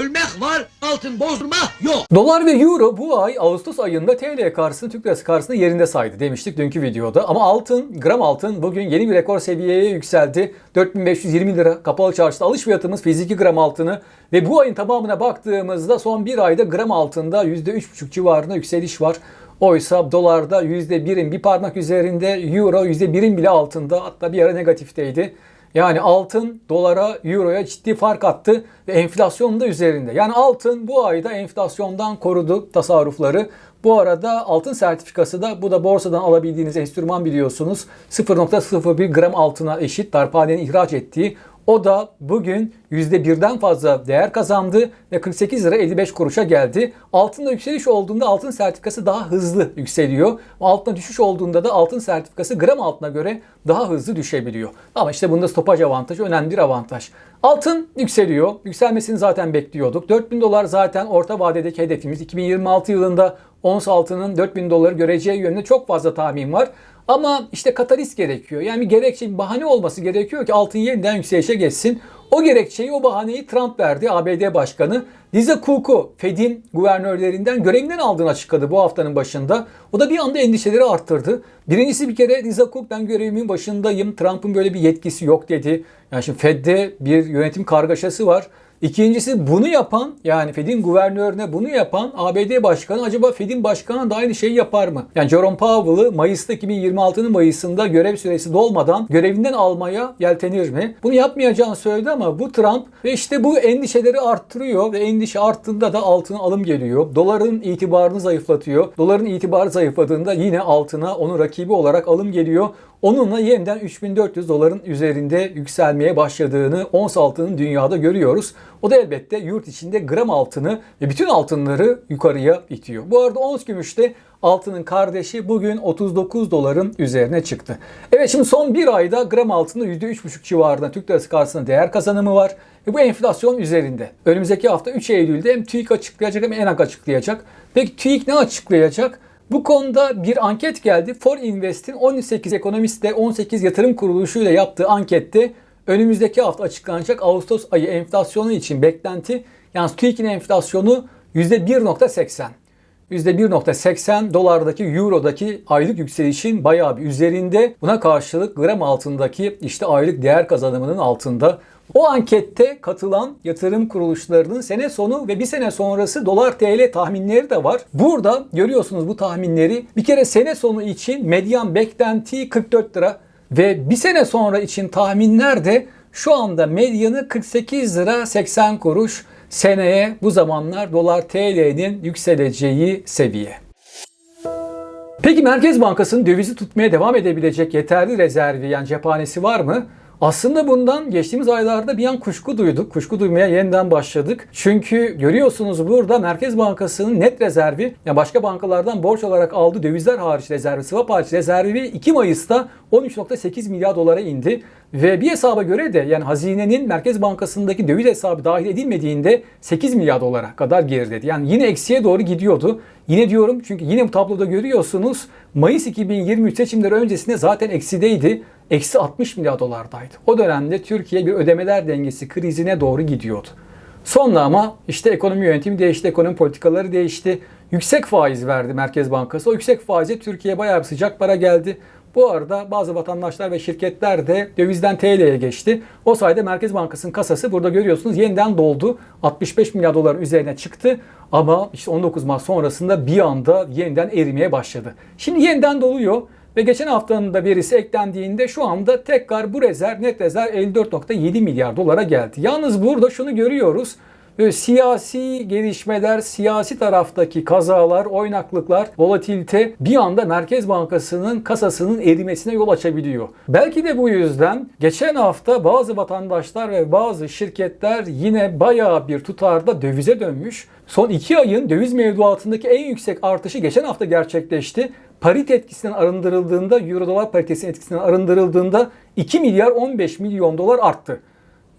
Ölmek var, altın bozdurma yok. Dolar ve euro bu ay Ağustos ayında TL karşısında Türk lirası karşısında yerinde saydı demiştik dünkü videoda. Ama altın, gram altın bugün yeni bir rekor seviyeye yükseldi. 4520 lira kapalı çarşıda alış fiyatımız fiziki gram altını ve bu ayın tamamına baktığımızda son bir ayda gram altında %3,5 civarında yükseliş var. Oysa dolarda %1'in bir parmak üzerinde, euro %1'in bile altında hatta bir ara negatifteydi. Yani altın dolara, euroya ciddi fark attı ve enflasyonun da üzerinde. Yani altın bu ayda enflasyondan korudu tasarrufları. Bu arada altın sertifikası da bu da borsadan alabildiğiniz enstrüman biliyorsunuz. 0.01 gram altına eşit darphanenin ihraç ettiği. O da bugün %1'den fazla değer kazandı ve 48 lira 55 kuruşa geldi. Altında yükseliş olduğunda altın sertifikası daha hızlı yükseliyor. Altına düşüş olduğunda da altın sertifikası gram altına göre daha hızlı düşebiliyor. Ama işte bunda stopaj avantajı önemli bir avantaj. Altın yükseliyor. Yükselmesini zaten bekliyorduk. 4000 dolar zaten orta vadedeki hedefimiz. 2026 yılında ons altının 4000 doları göreceği yönünde çok fazla tahmin var. Ama işte katalist gerekiyor. Yani bir gerekçe, bir bahane olması gerekiyor ki altın yeniden yükselişe geçsin. O gerekçeyi, o bahaneyi Trump verdi ABD Başkanı. Lisa Cook'u Fed'in guvernörlerinden görevinden aldığını açıkladı bu haftanın başında. O da bir anda endişeleri arttırdı. Birincisi bir kere Lisa Cook ben görevimin başındayım. Trump'ın böyle bir yetkisi yok dedi. Yani şimdi Fed'de bir yönetim kargaşası var. İkincisi bunu yapan yani Fed'in guvernörüne bunu yapan ABD Başkanı acaba Fed'in başkanı da aynı şeyi yapar mı? Yani Jerome Powell'ı Mayıs'ta 2026'nın Mayıs'ında görev süresi dolmadan görevinden almaya yeltenir mi? Bunu yapmayacağını söyledi ama bu Trump ve işte bu endişeleri arttırıyor ve endişe arttığında da altına alım geliyor. Doların itibarını zayıflatıyor. Doların itibarı zayıfladığında yine altına onun rakibi olarak alım geliyor. Onunla yeniden 3400 doların üzerinde yükselmeye başladığını ons altının dünyada görüyoruz. O da elbette yurt içinde gram altını ve bütün altınları yukarıya itiyor. Bu arada ons gümüşte altının kardeşi bugün 39 doların üzerine çıktı. Evet şimdi son bir ayda gram altında %3,5 civarında Türk lirası karşısında değer kazanımı var. Ve bu enflasyon üzerinde. Önümüzdeki hafta 3 Eylül'de hem TÜİK açıklayacak hem ENAK açıklayacak. Peki TÜİK ne açıklayacak? Bu konuda bir anket geldi. For Invest'in 18 ekonomistle 18 yatırım kuruluşuyla yaptığı ankette önümüzdeki hafta açıklanacak Ağustos ayı enflasyonu için beklenti yalnız TÜİK'in enflasyonu %1.80. %1.80 dolardaki eurodaki aylık yükselişin bayağı bir üzerinde. Buna karşılık gram altındaki işte aylık değer kazanımının altında. O ankette katılan yatırım kuruluşlarının sene sonu ve bir sene sonrası dolar TL tahminleri de var. Burada görüyorsunuz bu tahminleri. Bir kere sene sonu için medyan beklenti 44 lira ve bir sene sonra için tahminler de şu anda medyanı 48 lira 80 kuruş seneye bu zamanlar dolar TL'nin yükseleceği seviye. Peki Merkez Bankası'nın dövizi tutmaya devam edebilecek yeterli rezervi yani cephanesi var mı? Aslında bundan geçtiğimiz aylarda bir an kuşku duyduk. Kuşku duymaya yeniden başladık. Çünkü görüyorsunuz burada Merkez Bankası'nın net rezervi, yani başka bankalardan borç olarak aldığı dövizler hariç rezervi, swap hariç rezervi 2 Mayıs'ta 13.8 milyar dolara indi. Ve bir hesaba göre de yani hazinenin Merkez Bankası'ndaki döviz hesabı dahil edilmediğinde 8 milyar dolara kadar geriledi. Yani yine eksiye doğru gidiyordu. Yine diyorum çünkü yine bu tabloda görüyorsunuz Mayıs 2023 seçimleri öncesinde zaten eksideydi. Eksi 60 milyar dolardaydı. O dönemde Türkiye bir ödemeler dengesi krizine doğru gidiyordu. Sonra ama işte ekonomi yönetimi değişti, ekonomi politikaları değişti. Yüksek faiz verdi Merkez Bankası. O yüksek faize Türkiye'ye bayağı bir sıcak para geldi. Bu arada bazı vatandaşlar ve şirketler de dövizden TL'ye geçti. O sayede Merkez Bankası'nın kasası burada görüyorsunuz yeniden doldu. 65 milyar doların üzerine çıktı. Ama işte 19 Mart sonrasında bir anda yeniden erimeye başladı. Şimdi yeniden doluyor. Ve geçen haftanın da verisi eklendiğinde şu anda tekrar bu rezerv net rezerv 54.7 milyar dolara geldi. Yalnız burada şunu görüyoruz. Siyasi gelişmeler, siyasi taraftaki kazalar, oynaklıklar, volatilite bir anda Merkez Bankası'nın kasasının erimesine yol açabiliyor. Belki de bu yüzden geçen hafta bazı vatandaşlar ve bazı şirketler yine bayağı bir tutarda dövize dönmüş. Son iki ayın döviz mevduatındaki en yüksek artışı geçen hafta gerçekleşti parite etkisinden arındırıldığında, euro dolar paritesinin etkisinden arındırıldığında 2 milyar 15 milyon dolar arttı.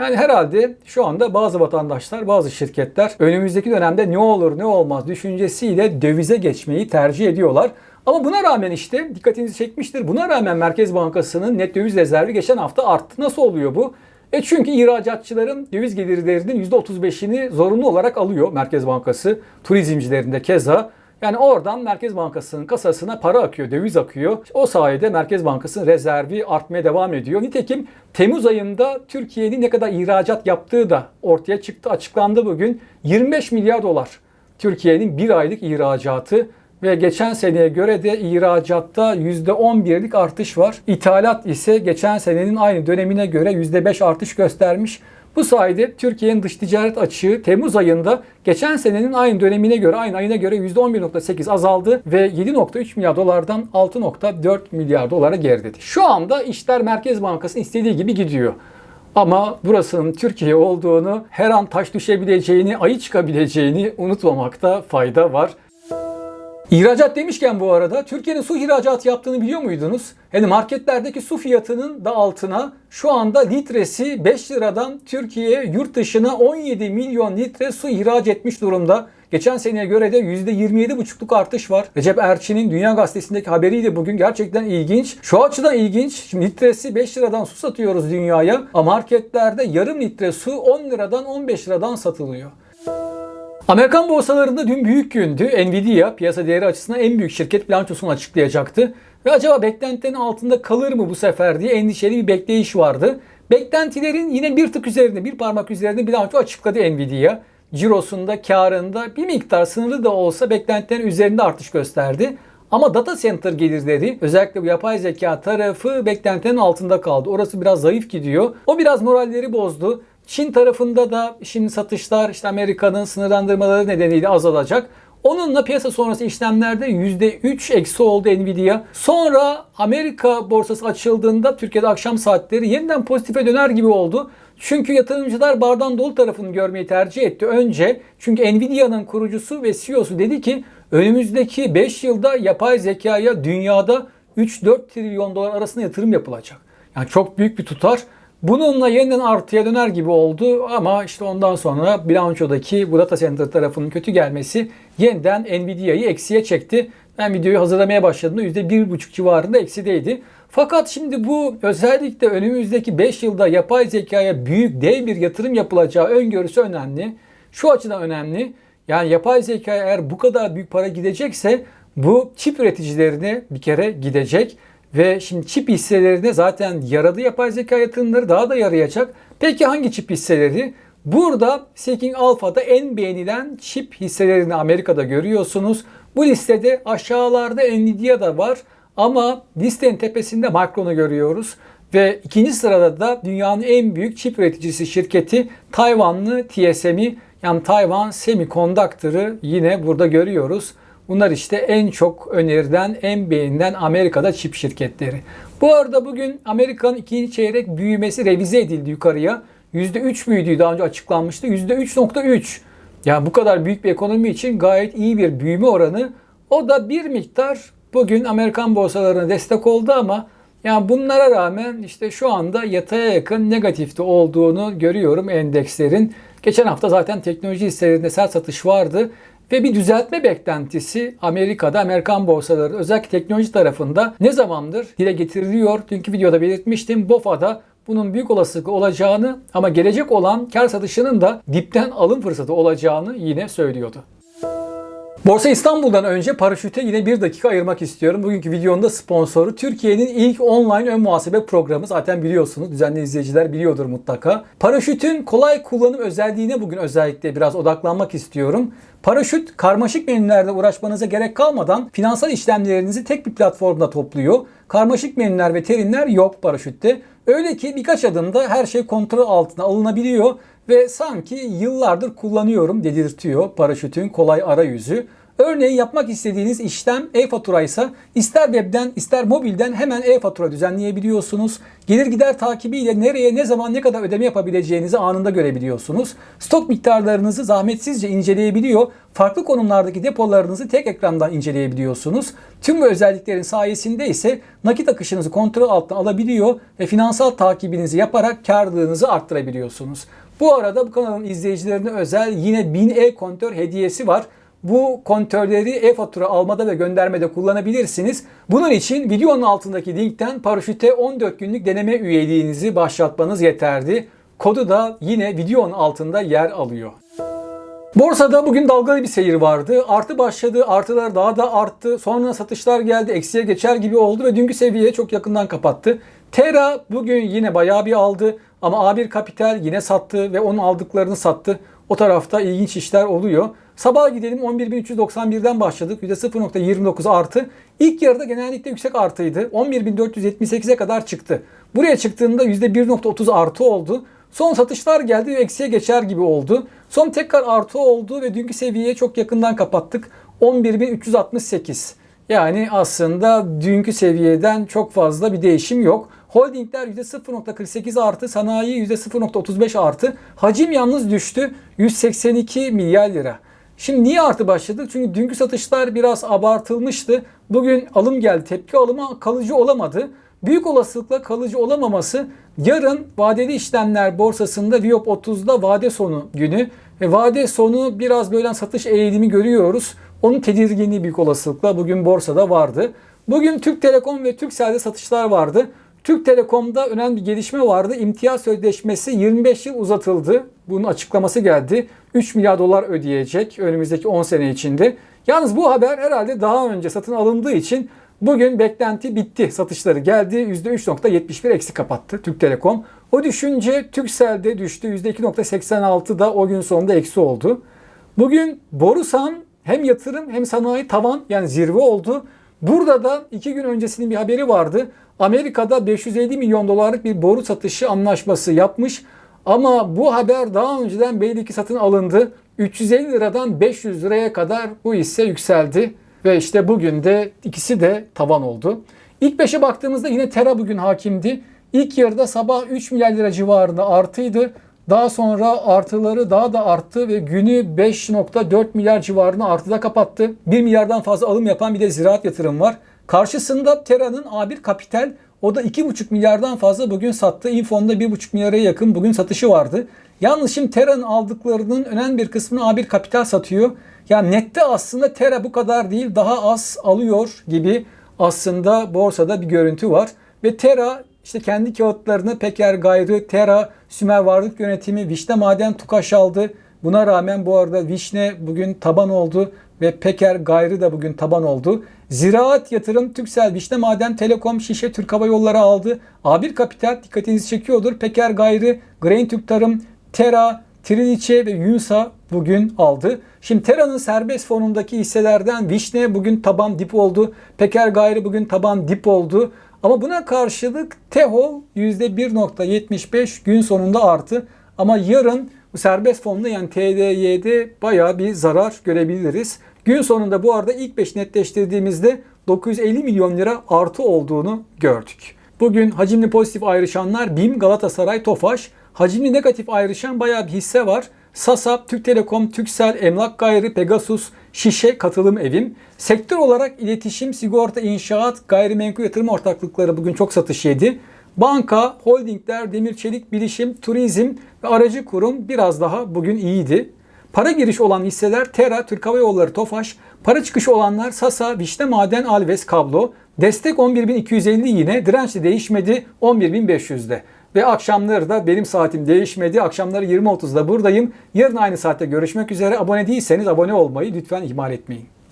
Yani herhalde şu anda bazı vatandaşlar, bazı şirketler önümüzdeki dönemde ne olur ne olmaz düşüncesiyle dövize geçmeyi tercih ediyorlar. Ama buna rağmen işte dikkatinizi çekmiştir. Buna rağmen Merkez Bankası'nın net döviz rezervi geçen hafta arttı. Nasıl oluyor bu? E çünkü ihracatçıların döviz gelirlerinin %35'ini zorunlu olarak alıyor Merkez Bankası. Turizmcilerin de keza. Yani oradan Merkez Bankası'nın kasasına para akıyor, döviz akıyor. O sayede Merkez Bankası'nın rezervi artmaya devam ediyor. Nitekim Temmuz ayında Türkiye'nin ne kadar ihracat yaptığı da ortaya çıktı, açıklandı bugün. 25 milyar dolar Türkiye'nin bir aylık ihracatı ve geçen seneye göre de ihracatta %11'lik artış var. İthalat ise geçen senenin aynı dönemine göre %5 artış göstermiş. Bu sayede Türkiye'nin dış ticaret açığı Temmuz ayında geçen senenin aynı dönemine göre, aynı ayına göre %11.8 azaldı ve 7.3 milyar dolardan 6.4 milyar dolara geriledi. Şu anda işler Merkez Bankası'nın istediği gibi gidiyor. Ama burasının Türkiye olduğunu, her an taş düşebileceğini, ayı çıkabileceğini unutmamakta fayda var. İhracat demişken bu arada Türkiye'nin su ihracatı yaptığını biliyor muydunuz? Yani marketlerdeki su fiyatının da altına şu anda litresi 5 liradan Türkiye yurt dışına 17 milyon litre su ihraç etmiş durumda. Geçen seneye göre de %27,5'luk artış var. Recep Erçin'in Dünya Gazetesi'ndeki haberiydi bugün. Gerçekten ilginç. Şu açıdan ilginç. Şimdi litresi 5 liradan su satıyoruz dünyaya. Ama marketlerde yarım litre su 10 liradan 15 liradan satılıyor. Amerikan borsalarında dün büyük gündü. Nvidia piyasa değeri açısından en büyük şirket bilançosunu açıklayacaktı. Ve acaba beklentilerin altında kalır mı bu sefer diye endişeli bir bekleyiş vardı. Beklentilerin yine bir tık üzerinde, bir parmak üzerinde bilanço açıkladı Nvidia. Cirosunda, karında bir miktar sınırlı da olsa beklentilerin üzerinde artış gösterdi. Ama data center gelirleri özellikle bu yapay zeka tarafı beklentilerin altında kaldı. Orası biraz zayıf gidiyor. O biraz moralleri bozdu. Çin tarafında da şimdi satışlar işte Amerika'nın sınırlandırmaları nedeniyle azalacak. Onunla piyasa sonrası işlemlerde %3 eksi oldu Nvidia. Sonra Amerika borsası açıldığında Türkiye'de akşam saatleri yeniden pozitife döner gibi oldu. Çünkü yatırımcılar bardan dolu tarafını görmeyi tercih etti önce. Çünkü Nvidia'nın kurucusu ve CEO'su dedi ki önümüzdeki 5 yılda yapay zekaya dünyada 3-4 trilyon dolar arasında yatırım yapılacak. Yani çok büyük bir tutar. Bununla yeniden artıya döner gibi oldu ama işte ondan sonra bilançodaki bu data center tarafının kötü gelmesi yeniden Nvidia'yı eksiye çekti. Ben videoyu hazırlamaya başladığımda %1,5 civarında eksideydi. Fakat şimdi bu özellikle önümüzdeki 5 yılda yapay zekaya büyük dev bir yatırım yapılacağı öngörüsü önemli. Şu açıdan önemli. Yani yapay zekaya eğer bu kadar büyük para gidecekse bu çip üreticilerine bir kere gidecek. Ve şimdi çip hisselerine zaten yaradı yapay zeka yatırımları daha da yarayacak. Peki hangi çip hisseleri? Burada Seeking Alpha'da en beğenilen çip hisselerini Amerika'da görüyorsunuz. Bu listede aşağılarda Nvidia da var ama listenin tepesinde Micron'u görüyoruz. Ve ikinci sırada da dünyanın en büyük çip üreticisi şirketi Tayvanlı TSM'i yani Tayvan Semiconductor'ı yine burada görüyoruz. Bunlar işte en çok önerilen, en beğenilen Amerika'da çip şirketleri. Bu arada bugün Amerika'nın ikinci çeyrek büyümesi revize edildi yukarıya. %3 büyüdüğü daha önce açıklanmıştı. %3.3. Yani bu kadar büyük bir ekonomi için gayet iyi bir büyüme oranı. O da bir miktar bugün Amerikan borsalarına destek oldu ama yani bunlara rağmen işte şu anda yataya yakın negatifte olduğunu görüyorum endekslerin. Geçen hafta zaten teknoloji hisselerinde sert satış vardı. Ve bir düzeltme beklentisi Amerika'da, Amerikan borsaları özellikle teknoloji tarafında ne zamandır dile getiriliyor. Dünkü videoda belirtmiştim. BOFA'da bunun büyük olasılık olacağını ama gelecek olan kar satışının da dipten alım fırsatı olacağını yine söylüyordu. Borsa İstanbul'dan önce paraşüte yine bir dakika ayırmak istiyorum. Bugünkü videonun da sponsoru Türkiye'nin ilk online ön muhasebe programı. Zaten biliyorsunuz, düzenli izleyiciler biliyordur mutlaka. Paraşütün kolay kullanım özelliğine bugün özellikle biraz odaklanmak istiyorum. Paraşüt karmaşık menülerle uğraşmanıza gerek kalmadan finansal işlemlerinizi tek bir platformda topluyor. Karmaşık menüler ve terimler yok paraşütte. Öyle ki birkaç adımda her şey kontrol altına alınabiliyor ve sanki yıllardır kullanıyorum dedirtiyor paraşütün kolay arayüzü. Örneğin yapmak istediğiniz işlem e-fatura ise ister webden ister mobilden hemen e-fatura düzenleyebiliyorsunuz. Gelir gider takibiyle nereye ne zaman ne kadar ödeme yapabileceğinizi anında görebiliyorsunuz. Stok miktarlarınızı zahmetsizce inceleyebiliyor. Farklı konumlardaki depolarınızı tek ekrandan inceleyebiliyorsunuz. Tüm bu özelliklerin sayesinde ise nakit akışınızı kontrol altına alabiliyor ve finansal takibinizi yaparak karlılığınızı arttırabiliyorsunuz. Bu arada bu kanalın izleyicilerine özel yine 1000 e-kontör hediyesi var. Bu kontörleri e-fatura almada ve göndermede kullanabilirsiniz. Bunun için videonun altındaki linkten paraşüte 14 günlük deneme üyeliğinizi başlatmanız yeterli. Kodu da yine videonun altında yer alıyor. Borsada bugün dalgalı bir seyir vardı. Artı başladı, artılar daha da arttı. Sonra satışlar geldi, eksiye geçer gibi oldu ve dünkü seviyeye çok yakından kapattı. Terra bugün yine bayağı bir aldı ama A1 Kapital yine sattı ve onun aldıklarını sattı. O tarafta ilginç işler oluyor. Sabah gidelim 11.391'den başladık. %0.29 artı. İlk yarıda genellikle yüksek artıydı. 11.478'e kadar çıktı. Buraya çıktığında %1.30 artı oldu. Son satışlar geldi ve eksiye geçer gibi oldu. Son tekrar artı oldu ve dünkü seviyeye çok yakından kapattık. 11.368. Yani aslında dünkü seviyeden çok fazla bir değişim yok. Holdingler %0.48 artı, sanayi %0.35 artı. Hacim yalnız düştü 182 milyar lira. Şimdi niye artı başladık? Çünkü dünkü satışlar biraz abartılmıştı. Bugün alım geldi, tepki alımı kalıcı olamadı. Büyük olasılıkla kalıcı olamaması yarın vadeli işlemler borsasında Viyop 30'da vade sonu günü ve vade sonu biraz böyle satış eğilimi görüyoruz. Onun tedirginliği büyük olasılıkla bugün borsada vardı. Bugün Türk Telekom ve Turkcell'de satışlar vardı. Türk Telekom'da önemli bir gelişme vardı. İmtiyaz sözleşmesi 25 yıl uzatıldı. Bunun açıklaması geldi. 3 milyar dolar ödeyecek önümüzdeki 10 sene içinde. Yalnız bu haber herhalde daha önce satın alındığı için bugün beklenti bitti. Satışları geldi. %3.71 eksi kapattı Türk Telekom. O düşünce Turkcell'de düştü. %2.86'da o gün sonunda eksi oldu. Bugün Borusan hem yatırım hem sanayi tavan yani zirve oldu. Burada da iki gün öncesinin bir haberi vardı. Amerika'da 550 milyon dolarlık bir boru satışı anlaşması yapmış. Ama bu haber daha önceden belli satın alındı. 350 liradan 500 liraya kadar bu hisse yükseldi. Ve işte bugün de ikisi de tavan oldu. İlk beşe baktığımızda yine Tera bugün hakimdi. İlk yarıda sabah 3 milyar lira civarında artıydı. Daha sonra artıları daha da arttı ve günü 5.4 milyar civarında artıda kapattı. 1 milyardan fazla alım yapan bir de ziraat yatırım var. Karşısında Tera'nın A1 Kapital o da 2,5 milyardan fazla bugün sattı. Infon'da 1,5 milyara yakın bugün satışı vardı. Yalnız şimdi Tera'nın aldıklarının önemli bir kısmını A1 Kapital satıyor. Yani nette aslında Tera bu kadar değil daha az alıyor gibi aslında borsada bir görüntü var. Ve Tera işte kendi kağıtlarını Peker Gayrı, Tera, Sümer Varlık Yönetimi, Vişne Maden Tukaş aldı. Buna rağmen bu arada Vişne bugün taban oldu ve Peker Gayrı da bugün taban oldu. Ziraat Yatırım, Türksel, Vişne Maden, Telekom, Şişe, Türk Hava Yolları aldı. A1 Kapital dikkatinizi çekiyordur. Peker Gayrı, Grain Türk Tarım, Tera, Triniçe ve Yunsa bugün aldı. Şimdi Tera'nın serbest fonundaki hisselerden Vişne bugün taban dip oldu. Peker Gayrı bugün taban dip oldu. Ama buna karşılık Tehol %1.75 gün sonunda artı. Ama yarın bu serbest fonda yani TDY'de bayağı bir zarar görebiliriz. Gün sonunda bu arada ilk 5 netleştirdiğimizde 950 milyon lira artı olduğunu gördük. Bugün hacimli pozitif ayrışanlar BİM, Galatasaray, Tofaş. Hacimli negatif ayrışan bayağı bir hisse var. Sasap, Türk Telekom, Türksel, Emlak Gayrı, Pegasus, Şişe, Katılım Evim. Sektör olarak iletişim, sigorta, inşaat, gayrimenkul yatırım ortaklıkları bugün çok satış yedi. Banka, holdingler, demir çelik, bilişim, turizm ve aracı kurum biraz daha bugün iyiydi. Para giriş olan hisseler Tera, Türk Hava Yolları, Tofaş. Para çıkışı olanlar Sasa, Vişne Maden, Alves, Kablo. Destek 11.250 yine. Direnç de değişmedi 11.500'de. Ve akşamları da benim saatim değişmedi. Akşamları 20.30'da buradayım. Yarın aynı saatte görüşmek üzere. Abone değilseniz abone olmayı lütfen ihmal etmeyin.